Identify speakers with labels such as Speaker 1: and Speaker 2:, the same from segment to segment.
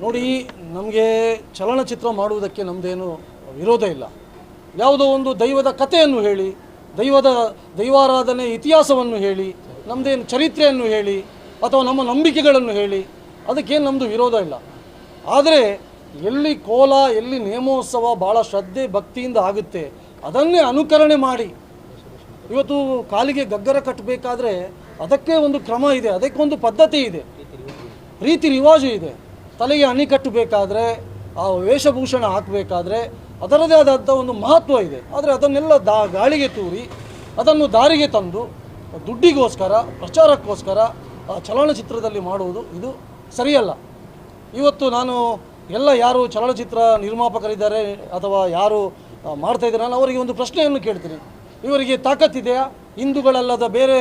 Speaker 1: ನೋಡಿ, ನಮಗೆ ಚಲನಚಿತ್ರ ಮಾಡುವುದಕ್ಕೆ ನಮ್ಮದೇನು ವಿರೋಧ ಇಲ್ಲ. ಯಾವುದೋ ಒಂದು ದೈವದ ಕಥೆಯನ್ನು ಹೇಳಿ, ದೈವದ ದೈವಾರಾಧನೆ ಇತಿಹಾಸವನ್ನು ಹೇಳಿ ನಮ್ಮದೇನು ಚರಿತ್ರೆಯನ್ನು ಹೇಳಿ, ಅಥವಾ ನಮ್ಮ ನಂಬಿಕೆಗಳನ್ನು ಹೇಳಿ, ಅದಕ್ಕೇನು ನಮ್ಮದು ವಿರೋಧ ಇಲ್ಲ. ಆದರೆ, ಎಲ್ಲಿ ಕೋಲ, ಎಲ್ಲಿ ನೇಮೋತ್ಸವ ಭಾಳ ಶ್ರದ್ಧೆ, ಭಕ್ತಿಯಿಂದ ಆಗುತ್ತೆ, ಅದನ್ನೇ ಅನುಕರಣೆ ಮಾಡಿ. ಇವತ್ತು ಕಾಲಿಗೆ ಗಗ್ಗರ ಕಟ್ಟಬೇಕಾದ್ರೆ ಅದಕ್ಕೆ ಒಂದು ಕ್ರಮ ಇದೆ, ಅದಕ್ಕೊಂದು ಪದ್ಧತಿ ಇದೆ. ರೀತಿ ರಿವಾಜು ಇದೆ. ತಲೆಗೆ ಅಣಿ ಕಟ್ಟಬೇಕಾದ್ರೆ ಆ ವೇಷಭೂಷಣ ಹಾಕಬೇಕಾದ್ರೆ ಅದರದೇ ಆದಂಥ ಒಂದು ಮಹತ್ವ ಇದೆ. ಆದರೆ ಅದನ್ನೆಲ್ಲ ದಾ, ಗಾಳಿಗೆ ತೂರಿ, ಅದನ್ನು ದಾರಿಗೆ ತಂದು ದುಡ್ಡಿಗೋಸ್ಕರ, ಪ್ರಚಾರಕ್ಕೋಸ್ಕರ ಆ ಚಲನಚಿತ್ರದಲ್ಲಿ ಮಾಡುವುದು ಇದು ಸರಿಯಲ್ಲ. ಇವತ್ತು ನಾನು ಎಲ್ಲ ಯಾರು ಚಲನಚಿತ್ರ ನಿರ್ಮಾಪಕರಿದ್ದಾರೆ ಅಥವಾ ಯಾರು ಮಾಡ್ತಾ ಇದ್ದಾರೆ ನಾನು ಅವರಿಗೆ ಒಂದು ಪ್ರಶ್ನೆಯನ್ನು ಕೇಳ್ತೀನಿ. ಇವರಿಗೆ ತಾಕತ್ತಿದೆಯಾ? ಹಿಂದೂಗಳಲ್ಲದ ಬೇರೆ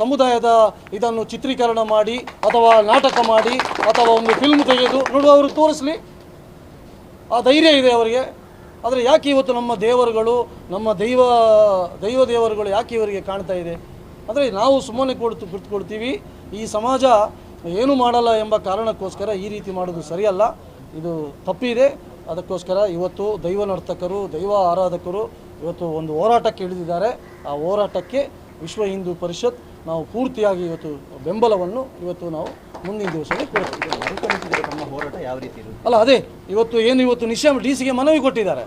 Speaker 1: ಸಮುದಾಯದ ಇದನ್ನು ಚಿತ್ರೀಕರಣ ಮಾಡಿ ಅಥವಾ ನಾಟಕ ಮಾಡಿ ಅಥವಾ ಒಂದು ಫಿಲ್ಮ್ ತೆಗೆದು ನೋಡುವ ಅವರು ತೋರಿಸ್ಲಿ. ಆ ಧೈರ್ಯ ಇದೆ ಅವರಿಗೆ. ಆದರೆ ಯಾಕೆ ಇವತ್ತು ನಮ್ಮ ದೇವರುಗಳು, ನಮ್ಮ ದೈವ ದೈವ ದೇವರುಗಳು ಯಾಕೆ ಇವರಿಗೆ ಕಾಣ್ತಾ ಇದೆ? ಅಂದರೆ ನಾವು ಸುಮ್ಮನೆ ಕೊಡ್ತು ಕುಳಿತುಕೊಳ್ತೀವಿ ಈ ಸಮಾಜ ಏನು ಮಾಡಲ್ಲ ಎಂಬ ಕಾರಣಕ್ಕೋಸ್ಕರ ಈ ರೀತಿ ಮಾಡೋದು ಸರಿಯಲ್ಲ. ಇದು ತಪ್ಪಿದೆ. ಅದಕ್ಕೋಸ್ಕರ ಇವತ್ತು ದೈವ ನರ್ತಕರು, ದೈವ ಆರಾಧಕರು ಇವತ್ತು ಒಂದು ಹೋರಾಟಕ್ಕೆ ಇಳಿದಿದ್ದಾರೆ. ಆ ಹೋರಾಟಕ್ಕೆ ವಿಶ್ವ ಹಿಂದೂ ಪರಿಷತ್ ನಾವು ಪೂರ್ತಿಯಾಗಿ ಇವತ್ತು ಬೆಂಬಲವನ್ನು ಇವತ್ತು ನಾವು ಮುಂದಿನ ದಿವಸದಲ್ಲಿ ಕೊಡ್ತೀವಿ.
Speaker 2: ತಮ್ಮ ಹೋರಾಟ ಯಾವ ರೀತಿ
Speaker 1: ಅಲ್ಲ ಅದೇ ಇವತ್ತು ಏನು ಇವತ್ತು ನಿಶ್ಚಯ ಡಿ ಸಿಗೆ ಮನವಿ ಕೊಟ್ಟಿದ್ದಾರೆ.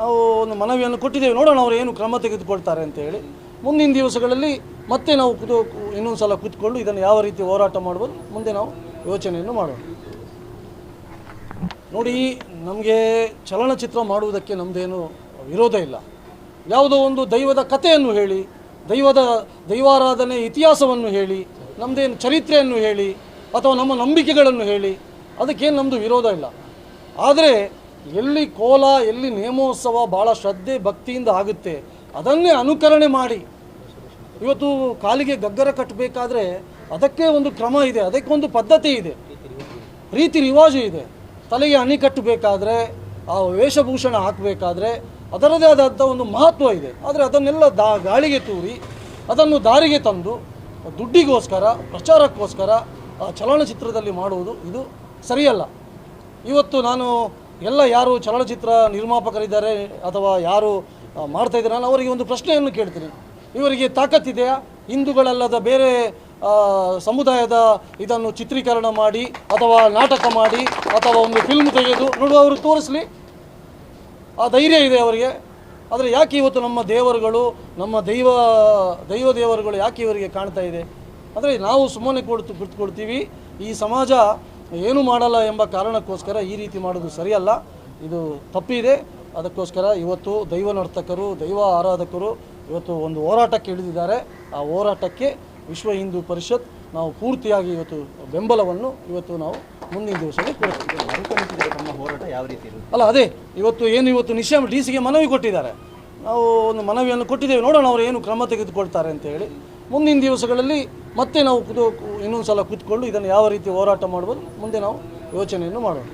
Speaker 1: ನಾವು ಒಂದು ಮನವಿಯನ್ನು ಕೊಟ್ಟಿದ್ದೇವೆ. ನೋಡೋಣ ಅವರು ಏನು ಕ್ರಮ ತೆಗೆದುಕೊಳ್ತಾರೆ ಅಂತ ಹೇಳಿ. ಮುಂದಿನ ದಿವಸಗಳಲ್ಲಿ ಮತ್ತೆ ನಾವು ಕುದು ಇನ್ನೊಂದು ಸಲ ಕೂತ್ಕೊಂಡು ಇದನ್ನು ಯಾವ ರೀತಿ ಹೋರಾಟ ಮಾಡಬಹುದು ಮುಂದೆ ನಾವು ಯೋಚನೆಯನ್ನು ಮಾಡೋಣ. ನೋಡಿ ನಮಗೆ ಚಲನಚಿತ್ರ ಮಾಡುವುದಕ್ಕೆ ನಮ್ಮದೇನು ವಿರೋಧ ಇಲ್ಲ. ಯಾವುದೋ ಒಂದು ದೈವದ ಕಥೆಯನ್ನು ಹೇಳಿ ದೈವದ ದೈವಾರಾಧನೆ ಇತಿಹಾಸವನ್ನು ಹೇಳಿ ನಮ್ಮದೇನು ಚರಿತ್ರೆಯನ್ನು ಹೇಳಿ, ಅಥವಾ ನಮ್ಮ ನಂಬಿಕೆಗಳನ್ನು ಹೇಳಿ, ಅದಕ್ಕೇನು ನಮ್ಮದು ವಿರೋಧ ಇಲ್ಲ. ಆದರೆ ಎಲ್ಲಿ ಕೋಲ, ಎಲ್ಲಿ ನೇಮೋತ್ಸವ ಭಾಳ ಶ್ರದ್ಧೆ, ಭಕ್ತಿಯಿಂದ ಆಗುತ್ತೆ, ಅದನ್ನೇ ಅನುಕರಣೆ ಮಾಡಿ. ಇವತ್ತು ಕಾಲಿಗೆ ಗಗ್ಗರ ಕಟ್ಟಬೇಕಾದ್ರೆ ಅದಕ್ಕೆ ಒಂದು ಕ್ರಮ ಇದೆ ಅದಕ್ಕೊಂದು ಪದ್ಧತಿ ಇದೆ. ರೀತಿ ರಿವಾಜು ಇದೆ. ತಲೆಗೆ ಅಣಿ ಕಟ್ಟಬೇಕಾದ್ರೆ, ಆ ವೇಷಭೂಷಣ ಹಾಕಬೇಕಾದ್ರೆ ಅದರದೇ ಆದಂಥ ಒಂದು ಮಹತ್ವ ಇದೆ. ಆದರೆ ಅದನ್ನೆಲ್ಲ ದಾ, ಗಾಳಿಗೆ ತೂರಿ, ಅದನ್ನು ದಾರಿಗೆ ತಂದು, ದುಡ್ಡಿಗೋಸ್ಕರ, ಪ್ರಚಾರಕ್ಕೋಸ್ಕರ ಚಲನಚಿತ್ರದಲ್ಲಿ ಮಾಡುವುದು ಇದು ಸರಿಯಲ್ಲ. ಇವತ್ತು ನಾನು ಎಲ್ಲ ಯಾರು ಚಲನಚಿತ್ರ ನಿರ್ಮಾಪಕರಿದ್ದಾರೆ ಅಥವಾ ಯಾರು ಮಾಡ್ತಾ ಇದ್ದಾರೆ, ನಾನು ಅವರಿಗೆ ಒಂದು ಪ್ರಶ್ನೆಯನ್ನು ಕೇಳ್ತೀನಿ. ಇವರಿಗೆ ತಾಕತ್ತಿದೆಯಾ ಹಿಂದೂಗಳಲ್ಲದ ಬೇರೆ ಸಮುದಾಯದ ಇದನ್ನು ಚಿತ್ರೀಕರಣ ಮಾಡಿ ಅಥವಾ ನಾಟಕ ಮಾಡಿ ಅಥವಾ ಒಂದು ಫಿಲ್ಮ್ ತೆಗೆದು ನೋಡುವವರು ತೋರಿಸ್ಲಿ. ಆ ಧೈರ್ಯ ಇದೆ ಅವರಿಗೆ. ಆದರೆ ಯಾಕೆ ಇವತ್ತು ನಮ್ಮ ದೇವರುಗಳು, ನಮ್ಮ ದೈವ ದೈವ ದೇವರುಗಳು ಯಾಕೆ ಇವರಿಗೆ ಕಾಣ್ತಾ ಇದೆ? ಅಂದರೆ ನಾವು ಸುಮ್ಮನೆ ಕೊಡ್ತು ಕುಳಿತುಕೊಳ್ತೀವಿ. ಈ ಸಮಾಜ ಏನು ಮಾಡಲ್ಲ ಎಂಬ ಕಾರಣಕ್ಕೋಸ್ಕರ ಈ ರೀತಿ ಮಾಡೋದು ಸರಿಯಲ್ಲ. ಇದು ತಪ್ಪಿದೆ. ಅದಕ್ಕೋಸ್ಕರ ಇವತ್ತು ದೈವ ನರ್ತಕರು, ದೈವ ಆರಾಧಕರು ಇವತ್ತು ಒಂದು ಹೋರಾಟಕ್ಕೆ ಇಳಿದಿದ್ದಾರೆ. ಆ ಹೋರಾಟಕ್ಕೆ ವಿಶ್ವ ಹಿಂದೂ ಪರಿಷತ್ ನಾವು ಪೂರ್ತಿಯಾಗಿ ಇವತ್ತು ಬೆಂಬಲವನ್ನು ಇವತ್ತು ನಾವು ಮುಂದಿನ ದಿವಸದಲ್ಲಿ ಕೊಡ್ತೀವಿ
Speaker 2: ತಮ್ಮ ಹೋರಾಟ ಯಾವ ರೀತಿ ಇರುತ್ತೆ?
Speaker 1: ಅಲ್ಲ, ಅದೇ, ಇವತ್ತು ಏನು ಇವತ್ತು ನಿಶ್ಚಯ ಡಿ ಸಿಗೆ ಮನವಿ ಕೊಟ್ಟಿದ್ದಾರೆ. ನಾವು ಒಂದು ಮನವಿಯನ್ನು ಕೊಟ್ಟಿದ್ದೇವೆ. ನೋಡೋಣ ಅವರು ಏನು ಕ್ರಮ ತೆಗೆದುಕೊಳ್ತಾರೆ ಅಂತ ಹೇಳಿ. ಮುಂದಿನ ದಿವಸಗಳಲ್ಲಿ ಮತ್ತೆ ನಾವು ಇನ್ನೊಂದು ಸಲ ಕೂತ್ಕೊಂಡು ಇದನ್ನು ಯಾವ ರೀತಿ ಹೋರಾಟ ಮಾಡ್ಬೋದು ಮುಂದೆ ನಾವು ಯೋಚನೆಯನ್ನು ಮಾಡೋಣ.